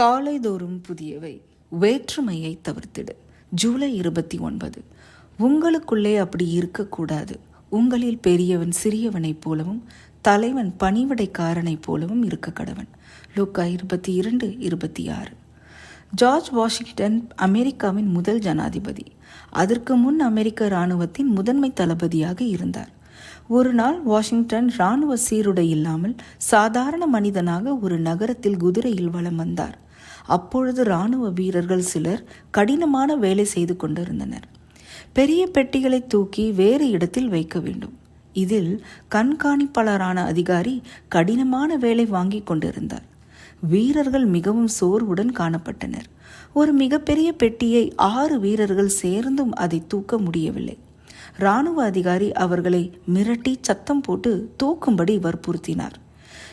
காலைதோறும் புதியவை வேற்றுமையை தவிர்த்திடு. ஜூலை இருபத்தி ஒன்பது. உங்களுக்குள்ளே அப்படி இருக்கக்கூடாது. உங்களில் பெரியவன் சிறியவனைப் போலவும் தலைவன் பணிவிடைக்காரனைப் போலவும் இருக்க கடவன். லூக்கா இருபத்தி இரண்டு இருபத்தி ஆறு. ஜார்ஜ் வாஷிங்டன் அமெரிக்காவின் முதல் ஜனாதிபதி. அதற்கு முன் அமெரிக்க இராணுவத்தின் முதன்மை தளபதியாக இருந்தார். ஒரு நாள் வாஷிங்டன் இராணுவ சீருடை இல்லாமல் சாதாரண மனிதனாக ஒரு நகரத்தில் குதிரையில் வலம் வந்தார். அப்பொழுது இராணுவ வீரர்கள் சிலர் கடினமான வேலை செய்து கொண்டிருந்தனர். பெரிய பெட்டிகளை தூக்கி வேறு இடத்தில் வைக்க வேண்டும். இதில் கண்காணிப்பாளரான அதிகாரி கடினமான வேலை வாங்கி கொண்டிருந்தார். வீரர்கள் மிகவும் சோர்வுடன் காணப்பட்டனர். ஒரு மிகப்பெரிய பெட்டியை ஆறு வீரர்கள் சேர்ந்தும் அதை தூக்க முடியவில்லை. இராணுவ அதிகாரி அவர்களை மிரட்டி சத்தம் போட்டு தூக்கும்படி வற்புறுத்தினார்.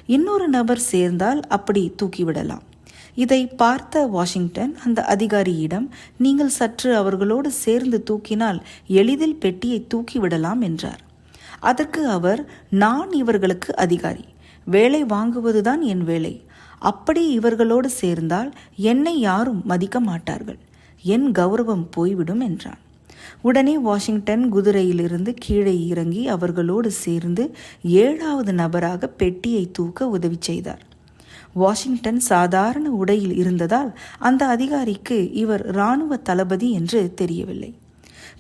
இன்னொரு நபர் சேர்ந்தால் அப்படி தூக்கிவிடலாம். இதை பார்த்த வாஷிங்டன் அந்த அதிகாரியிடம் நீங்கள் சற்று அவர்களோடு சேர்ந்து தூக்கினால் எளிதில் பெட்டியை தூக்கிவிடலாம் என்றார். அதற்கு அவர் நான் இவர்களுக்கு அதிகாரி. வேலை வாங்குவதுதான் என் வேலை. அப்படி இவர்களோடு சேர்ந்தால் என்னை யாரும் மதிக்க மாட்டார்கள். என் கௌரவம் போய்விடும் என்றான். உடனே வாஷிங்டன் குதிரையிலிருந்து கீழே இறங்கி அவர்களோடு சேர்ந்து ஏழாவது நபராக பெட்டியை தூக்க உதவி செய்தார். வாஷிங்டன் சாதாரண உடையில் இருந்ததால் அந்த அதிகாரிக்கு இவர் இராணுவ தளபதி என்று தெரியவில்லை.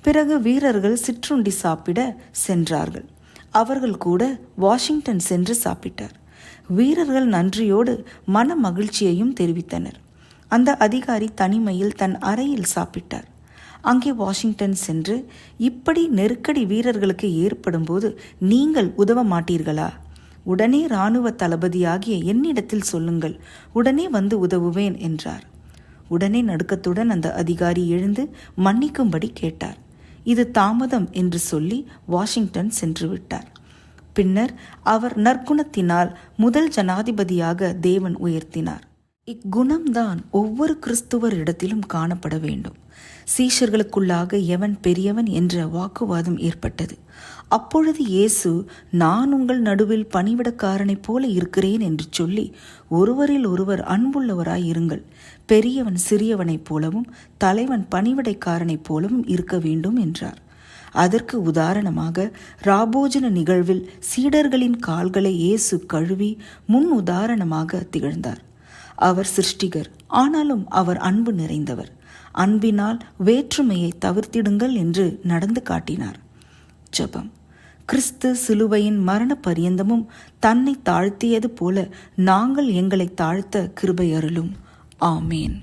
பிறகு வீரர்கள் சிற்றுண்டி சாப்பிட சென்றார்கள். அவர்கள் கூட வாஷிங்டன் சென்று சாப்பிட்டார். வீரர்கள் நன்றியோடு மன மகிழ்ச்சியையும் தெரிவித்தனர். அந்த அதிகாரி தனிமையில் தன் அறையில் சாப்பிட்டார். அங்கே வாஷிங்டன் சென்று இப்படி நெருக்கடி வீரர்களுக்கு ஏற்படும்போது நீங்கள் உதவ மாட்டீர்களா? உடனே இராணுவ தளபதியாகிய என்னிடத்தில் சொல்லுங்கள் உடனே வந்து உதவுவேன் என்றார். உடனே நடுக்கத்துடன் அந்த அதிகாரி எழுந்து மன்னிக்கும்படி கேட்டார். இது தாமதம் என்று சொல்லி வாஷிங்டன் சென்று விட்டார். பின்னர் அவர் நற்குணத்தினால் முதல் ஜனாதிபதியாக தேவன் உயர்த்தினார். இக்குணம்தான் ஒவ்வொரு கிறிஸ்துவர் இடத்திலும் காணப்பட வேண்டும். சீஷர்களுக்குள்ளாக எவன் பெரியவன் என்ற வாக்குவாதம் ஏற்பட்டது. அப்பொழுது இயேசு நான் உங்கள் நடுவில் பணிவிடக்காரனைப் போல இருக்கிறேன் என்று சொல்லி ஒருவரில் ஒருவர் அன்புள்ளவராய் இருங்கள். பெரியவன் சிறியவனைப் போலவும் தலைவன் பணிவிடைக்காரனைப் போலவும் இருக்க வேண்டும் என்றார். அதற்கு உதாரணமாக ராபோஜன நிகழ்வில் சீடர்களின் கால்களை இயேசு கழுவி முன் உதாரணமாக திகழ்ந்தார். அவர் சிருஷ்டிகர். ஆனாலும் அவர் அன்பு நிறைந்தவர். அன்பினால் வேற்றுமையை தவிர்த்திடுங்கள் என்று நடந்து காட்டினார். ஜபம். கிறிஸ்து சிலுவையின் மரண பரியந்தமும் தன்னை தாழ்த்தியது போல நாங்கள் எங்களை தாழ்த்த கிருபை அருளும். ஆமேன்.